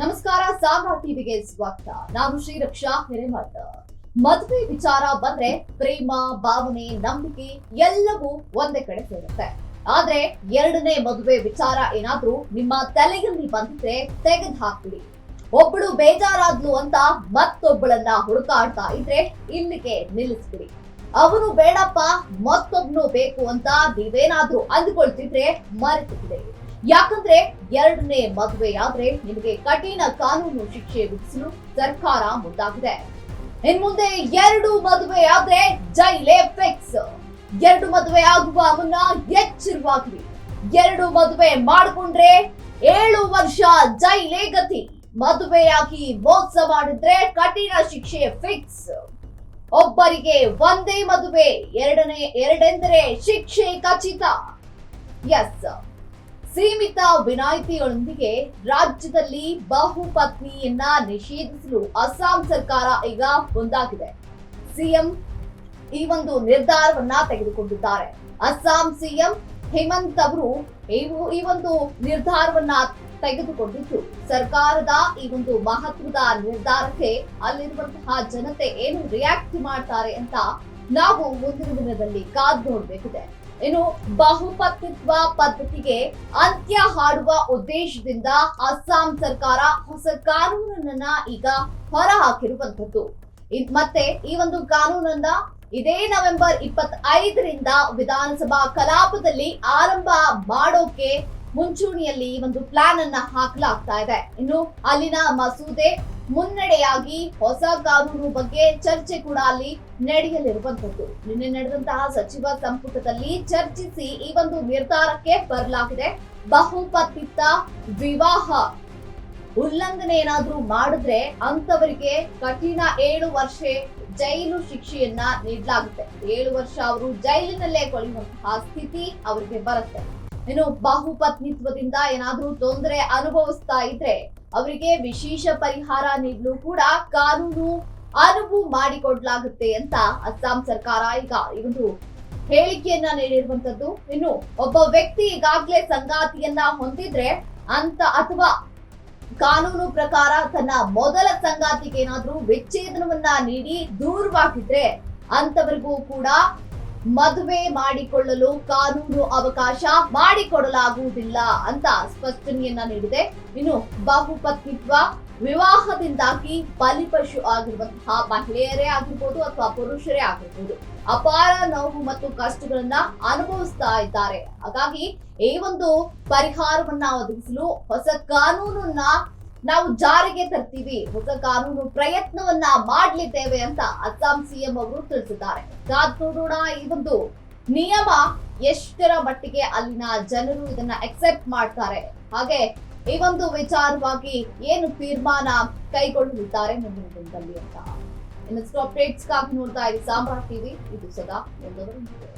ನಮಸ್ಕಾರ ಸಾಮ್ರಾಟ್ ಟಿವಿಗೆ ಸ್ವಾಗತ. ನಾನು ಶ್ರೀರಕ್ಷಾ ಹಿರೇಮಠ. ಮದುವೆ ವಿಚಾರ ಬಂದ್ರೆ ಪ್ರೇಮ, ಭಾವನೆ, ನಂಬಿಕೆ ಎಲ್ಲವೂ ಒಂದೇ ಕಡೆ ಸೇರುತ್ತೆ. ಆದ್ರೆ ಎರಡನೇ ಮದುವೆ ವಿಚಾರ ಏನಾದ್ರೂ ನಿಮ್ಮ ತಲೆಯಲ್ಲಿ ಬಂದಿದ್ರೆ ತೆಗೆದು ಹಾಕ್ಬಿಡಿ. ಒಬ್ಬಳು ಬೇಜಾರಾದ್ಲು ಅಂತ ಮತ್ತೊಬ್ಬಳನ್ನ ಹುಡುಕಾಡ್ತಾ ಇದ್ರೆ ಇಲ್ಲಿಗೆ ನಿಲ್ಲಿಸ್ಬಿಡಿ. ಅವನು ಬೇಡಪ್ಪ, ಮತ್ತೊಬ್ನು ಬೇಕು ಅಂತ ನೀವೇನಾದ್ರೂ ಅಂದ್ಕೊಳ್ತಿದ್ರೆ ಮರೆತು ಬಿಡಿ ಯಾಕಂದ್ರೆ ಎರಡನೇ ಮದುವೆಯಾದ್ರೆ ನಿಮಗೆ ಕಠಿಣ ಕಾನೂನು ಶಿಕ್ಷೆ ವಿಧಿಸಲು ಸರ್ಕಾರ ಮುಂದಾಗಿದೆ. ಇನ್ ಮುಂದೆ ಎರಡು ಮದುವೆ ಆದ್ರೆ ಜೈಲೇ ಫಿಕ್ಸ್ ಎರಡು ಮದುವೆ ಆಗುವ ಮುನ್ನ ಎಚ್ಚರವಾಗಿರಿ ಎರಡು ಮದುವೆ ಮಾಡ್ಕೊಂಡ್ರೆ ಏಳು ವರ್ಷ ಜೈಲೇ ಗತಿ. ಮದುವೆಯಾಗಿ ಮೋಸ ಮಾಡಿದ್ರೆ ಕಠಿಣ ಶಿಕ್ಷೆ ಫಿಕ್ಸ್ ಒಬ್ಬರಿಗೆ ಒಂದೇ ಮದುವೆ, ಎರಡನೇ, ಎರಡೆಂದರೆ ಶಿಕ್ಷೆ ಖಚಿತ. ಎಸ್ ಸೀಮಿತ ವಿನಾಯಿತಿಗಳೊಂದಿಗೆ ರಾಜ್ಯದಲ್ಲಿ ಬಹುಪತ್ನಿಯನ್ನ ನಿಷೇಧಿಸಲು ಅಸ್ಸಾಂ ಸರ್ಕಾರ ಈಗ ಮುಂದಾಗಿದೆ. ಸಿಎಂ ಈ ಒಂದು ನಿರ್ಧಾರವನ್ನ ತೆಗೆದುಕೊಂಡಿದ್ದಾರೆ. ಅಸ್ಸಾಂ ಸಿಎಂ ಹೇಮಂತ್ ಅವರು ಈ ಒಂದು ನಿರ್ಧಾರವನ್ನ ತೆಗೆದುಕೊಂಡಿದ್ದು, ಸರ್ಕಾರದ ಈ ಒಂದು ಮಹತ್ವದ ನಿರ್ಧಾರಕ್ಕೆ ಅಲ್ಲಿರುವಂತಹ ಜನತೆ ಏನು ರಿಯಾಕ್ಟ್ ಮಾಡ್ತಾರೆ ಅಂತ ನಾವು ಮುಂದಿನ ದಿನದಲ್ಲಿ ಕಾದ್ ನೋಡ್ಬೇಕಿದೆ. ಇನ್ನು ಬಹುಪತ್ನಿತ್ವ ಪದ್ಧತಿಗೆ ಅಂತ್ಯ ಹಾಡುವ ಉದ್ದೇಶದಿಂದ ಅಸ್ಸಾಂ ಸರ್ಕಾರ ಹೊಸ ಕಾನೂನನ್ನ ಈಗ ಹೊರ ಹಾಕಿರುವಂತದ್ದು ಮತ್ತೆ ಈ ಒಂದು ಕಾನೂನನ್ನ ಇದೇ ನವೆಂಬರ್ ಇಪ್ಪತ್ತೈದರಿಂದ ವಿಧಾನಸಭಾ ಕಲಾಪದಲ್ಲಿ ಆರಂಭ ಮಾಡೋಕೆ ಮುಂಚೂಣಿಯಲ್ಲಿ ಈ ಒಂದು ಪ್ಲಾನ್ ಅನ್ನ ಹಾಕಲಾಗ್ತಾ ಇದೆ. ಇನ್ನು ಅಲ್ಲಿನ ಮಸೂದೆ ಮುನ್ನಡೆಯಾಗಿ ಹೊಸ ಕಾನೂನು ಬಗ್ಗೆ ಚರ್ಚೆ ಕೂಡ ಅಲ್ಲಿ ನಡೆಯಲಿರುವಂತದ್ದು ನಿನ್ನೆ ನಡೆದಂತಹ ಸಚಿವ ಸಂಪುಟದಲ್ಲಿ ಚರ್ಚಿಸಿ ಈ ಒಂದು ನಿರ್ಧಾರಕ್ಕೆ ಬರಲಾಗಿದೆ. ಬಹುಪತಿತ್ತ ವಿವಾಹ ಉಲ್ಲಂಘನೆ ಏನಾದ್ರೂ ಮಾಡಿದ್ರೆ ಅಂತವರಿಗೆ ಕಠಿಣ ಏಳು ವರ್ಷ ಜೈಲು ಶಿಕ್ಷೆಯನ್ನ ನೀಡಲಾಗುತ್ತೆ. ಏಳು ವರ್ಷ ಅವರು ಜೈಲಿನಲ್ಲೇ ಕೊಳೆಯುವಂತಹ ಸ್ಥಿತಿ ಅವರಿಗೆ ಬರುತ್ತೆ. ಇನ್ನು ಬಹುಪತ್ನಿತ್ವದಿಂದ ಏನಾದ್ರೂ ತೊಂದರೆ ಅನುಭವಿಸ್ತಾ ಇದ್ರೆ ಅವರಿಗೆ ವಿಶೇಷ ಪರಿಹಾರ ನೀಡಲು ಕೂಡ ಕಾನೂನು ಅನುವು ಮಾಡಿಕೊಡ್ಲಾಗುತ್ತೆ ಅಂತ ಅಸ್ಸಾಂ ಸರ್ಕಾರ ಈಗ ಒಂದು ಹೇಳಿಕೆಯನ್ನ ನೀಡಿರುವಂತದ್ದು. ಇನ್ನು ಒಬ್ಬ ವ್ಯಕ್ತಿ ಈಗಾಗಲೇ ಸಂಗಾತಿಯನ್ನ ಹೊಂದಿದ್ರೆ ಅಂತ ಅಥವಾ ಕಾನೂನು ಪ್ರಕಾರ ತನ್ನ ಮೊದಲ ಸಂಗಾತಿಗೆ ಏನಾದ್ರೂ ವಿಚ್ಛೇದನವನ್ನ ನೀಡಿ ದೂರವಾಗಿದ್ರೆ ಅಂತವರಿಗೂ ಕೂಡ ಮದುವೆ ಮಾಡಿಕೊಳ್ಳಲು ಕಾನೂನು ಅವಕಾಶ ಮಾಡಿಕೊಡಲಾಗುವುದಿಲ್ಲ ಅಂತ ಸ್ಪಷ್ಟನೆಯನ್ನ ನೀಡಿದೆ. ಇನ್ನು ಬಹುಪತ್ನಿತ್ವ ವಿವಾಹದಿಂದಾಗಿ ಬಲಿಪಶು ಆಗಿರುವಂತಹ ಮಹಿಳೆಯರೇ ಆಗಿರ್ಬೋದು ಅಥವಾ ಪುರುಷರೇ ಆಗಿರ್ಬೋದು ಅಪಾರ ನೋವು ಮತ್ತು ಕಷ್ಟಗಳನ್ನ ಅನುಭವಿಸ್ತಾ ಇದ್ದಾರೆ. ಹಾಗಾಗಿ ಈ ಒಂದು ಪರಿಹಾರವನ್ನ ಒದಗಿಸಲು ಹೊಸ ಕಾನೂನನ್ನ ನಾವು ಜಾರಿಗೆ ತರ್ತೀವಿ. ಹೊಸ ಕಾನೂನು ಪ್ರಯತ್ನವನ್ನ ಮಾಡಲಿದ್ದೇವೆ ಅಂತ ಅಸ್ಸಾಂ ಸಿಎಂ ಅವರು ತಿಳಿಸಿದ್ದಾರೆ. ನೋಡೋಣ, ಈ ಒಂದು ನಿಯಮ ಎಷ್ಟರ ಮಟ್ಟಿಗೆ ಅಲ್ಲಿನ ಜನರು ಇದನ್ನ ಎಕ್ಸೆಪ್ಟ್ ಮಾಡ್ತಾರೆ. ಹಾಗೆ ಈ ಒಂದು ವಿಚಾರವಾಗಿ ಏನು ತೀರ್ಮಾನ ಕೈಗೊಳ್ಳಲಿದ್ದಾರೆ ಮುಂದಿನ ದಿನದಲ್ಲಿ ಅಂತ. ಇನ್ನಷ್ಟು ಅಪ್ಡೇಟ್ಸ್ಗಾಗಿ ನೋಡ್ತಾ ಇರಿ. ಸಾಂಬಾರ್ ಟಿವಿ ಇದು ಸದಾ